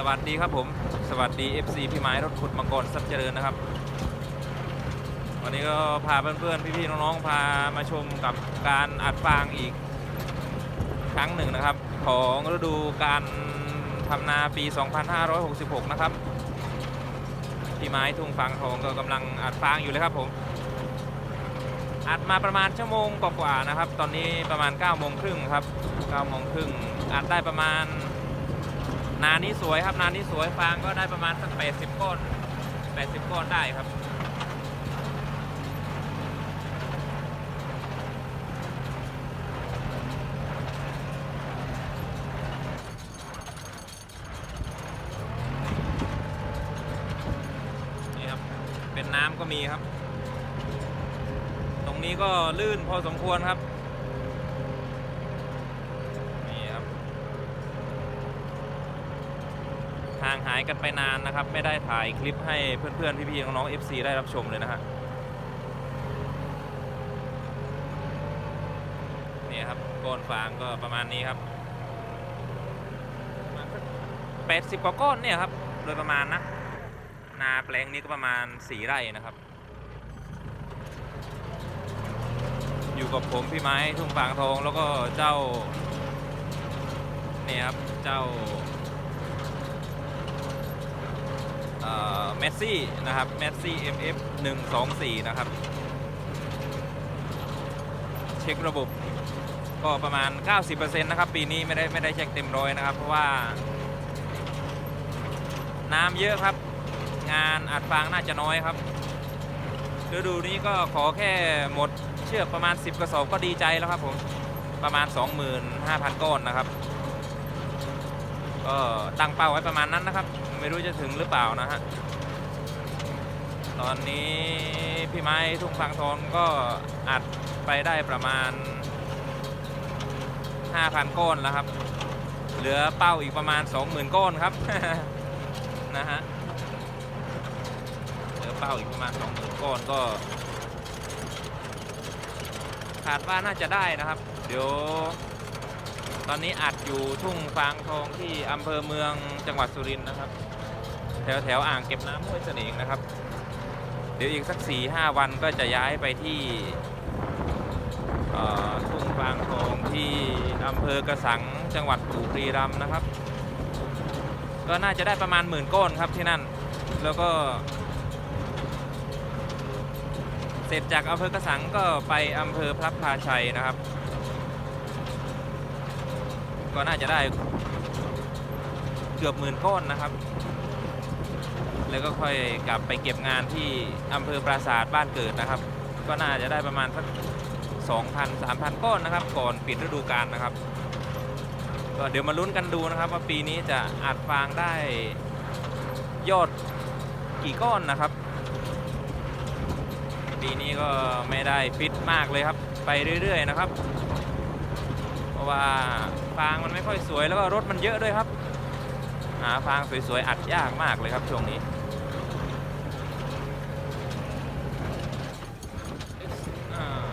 สวัสดีครับผม สวัสดี FC พี่ไม้รถขุดมังกรทรัพย์เจริญนะครับ วันนี้ก็พาเพื่อนๆ พี่ๆ น้องๆ พามาชมกับการอัดฟางอีกครั้งหนึ่งนะครับ ของฤดูการทำนาปี 2566 นะครับ พี่ไม้ทุ่งฟางทองก็กำลังอัดฟางอยู่เลยครับผม อัดมาประมาณชั่วโมงกว่าๆนะครับ ตอนนี้ประมาณ9โมงครึ่งครับ9โมงครึ่งอัดได้ประมาณ นานี้สวยครับ นานี้สวยฟางก็ได้ประมาณสัก80ก้อน80ก้อนได้ครับนี่ครับเป็นน้ำก็มีครับ ตรงนี้ก็ลื่นพอสมควรครับ นี่ครับ ห่ายกันไปนานนะครับ ไม่ได้ถ่ายคลิปให้เพื่อนๆพี่ๆน้องๆ FC ได้รับชมเลยนะฮะนี่ครับโกนฟางก็ประมาณนี้ครับแปดสิบกว่าก้อนเนี่ยครับ โดยประมาณนะ นาแปลงนี้ก็ประมาณสี่ไร่นะครับ อยู่กับผมพี่ไม้ทุ่งฟางทองแล้วก็เจ้าเนี่ยครับเจ้า เม สซี่นะครับเมสซี่ MF 124 นะครับ เช็คระบบก็ประมาณ 90%นะครับ ปีนี้ไม่ได้ไม่ได้เช็คเต็มร้อยนะครับ เพราะว่า น้ำเยอะครับ งานอัดฟางน่าจะน้อยครับฤดูนี้ก็ขอแค่หมดเชือกประมาณ 10 กระสอบก็ดีใจแล้วครับผม ประมาณ 25,000 ก้อนนะครับ ก็ตั้งเป้าไว้ประมาณนั้นนะครับ ไม่รู้จะถึงหรือเปล่านะฮะ ตอนนี้พี่ไม้ทุ่งฟางทองก็อัดไปได้ประมาณ 5,000 ก้อนแล้วครับ เหลือเป้าอีกประมาณ 20,000 ก้อนครับ นะฮะ เหลือเป้าอีกประมาณ 20,000 ก้อนก็คาดว่าน่าจะได้นะครับ เดี๋ยว ตอนนี้อัดอยู่ทุ่งฟางทองที่อำเภอเมืองจังหวัดสุรินทร์นะครับ แถวแถวอ่างเก็บน้ำห้วยเสน่ห์นะครับ เดี๋ยวอีกสัก4ีหวันก็จะย้ายไปที่ทุ่งฟางทองที่อำเภอกระสังจังหวัดบุรีรัมย์นะครับ ก็น่าจะได้ประมาณหมื่นก้อนครับที่นั่น แล้วก็ เสร็จจากอำเภอกระสังก็ไปอำเภอพระพาชัยนะครับ ก็น่าจะได้เกือบหมื่นก้อนนะครับ แล้วก็ค่อยกลับไปเก็บงานที่อำเภอปราสาทบ้านเกิดนะครับ ก็น่าจะได้ประมาณสัก2,000 3,000 ก้อนนะครับ ก่อนปิดฤดูกาลนะครับ ก็เดี๋ยวมาลุ้นกันดูนะครับว่าปีนี้จะอัดฟางได้ยอดกี่ก้อนนะครับ ปีนี้ก็ไม่ได้ฟิตมากเลยครับ ไปเรื่อยๆนะครับ เพราะว่าฟางมันไม่ค่อยสวยแล้วก็รถมันเยอะด้วยครับ หาฟางสวยๆอัดยากมากเลยครับช่วงนี้อ่า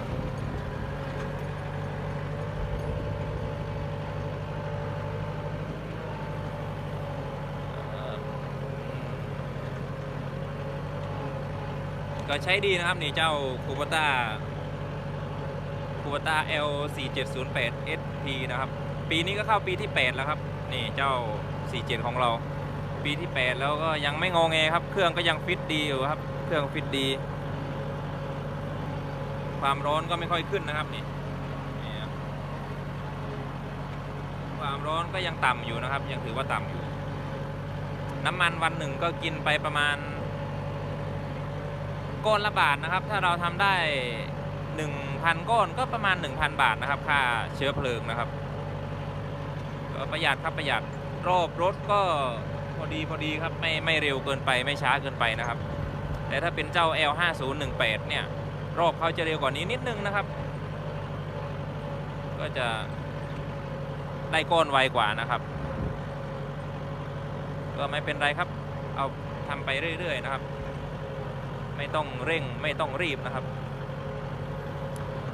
ก็ใช้ดีนะครับนี่เจ้าคูปต้าคูปต้า L 4 7 0 8 SP นะครับ ปีนี้ก็เข้าปีที่ 8 แล้วครับ นี่เจ้า 47 ของเรา ปีที่ 8 แล้วก็ยังไม่งอแงครับ เครื่องก็ยังฟิตดีอยู่ครับ เครื่องฟิตดี ความร้อนก็ไม่ค่อยขึ้นนะครับนี่ครับความร้อนก็ยังต่ำอยู่นะครับ ยังถือว่าต่ำอยู่ น้ำมันวันหนึ่งก็กินไปประมาณ ก้อนละบาทนะครับ ถ้าเราทำได้ 1,000 ก้อนก็ประมาณ 1,000 บาทนะครับ ค่าเชื้อเพลิงนะครับก็ประหยัดครับประหยัดรอบรถก็พอดีพอดีครับไม่ไม่เร็วเกินไปไม่ช้าเกินไปนะครับ แต่ถ้าเป็นเจ้า L5018 เนี่ย รอบเขาจะเร็วกว่านี้นิดนึงนะครับ ก็จะได้ก้อนไวกว่านะครับ ก็ไม่เป็นไรครับ เอาทำไปเรื่อย ๆ นะครับ ไม่ต้องเร่งไม่ต้องรีบนะครับ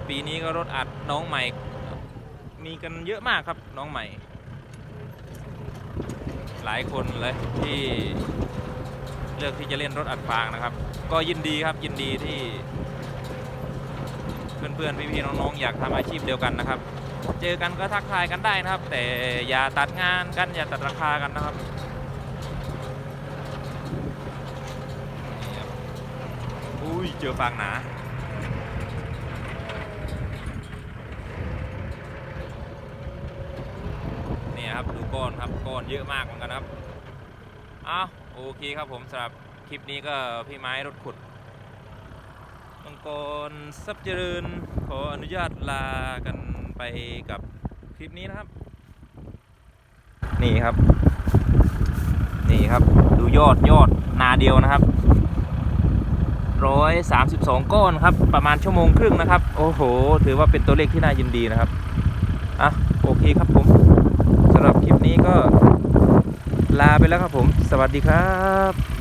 ปีนี้ก็รถอัดน้องใหม่ มีกันเยอะมากครับน้องใหม่ หลายคนเลยที่เลือกที่จะเล่นรถอัดฟางนะครับ ก็ยินดีครับยินดีที่ เพื่อนๆพี่ๆน้องๆอยากทำอาชีพเดียวกันนะครับ เจอกันก็ทักทายกันได้นะครับ แต่อย่าตัดงานกันอย่าตัดราคากันนะครับนี่ครับ อุ้ย เจอฟางหนา เนี่ยครับ ดูก้อนครับ ก้อนเยอะมากเหมือนกันครับ อ้าว โอเคครับผมสำหรับคลิปนี้ก็พี่ไม้รถขุดมังกรซับเจริญ ขออนุญาตลากันไปกับคลิปนี้นะครับ นี่ครับ นี่ครับ ดูยอดยอดนาเดียวนะครับ ร้อยสามสิบสองก้อนครับ ประมาณชั่วโมงครึ่งนะครับ โอ้โห ถือว่าเป็นตัวเลขที่น่ายินดีนะครับ อะ โอเคครับผมสำหรับคลิปนี้ก็ลาไปแล้วครับผม สวัสดีครับ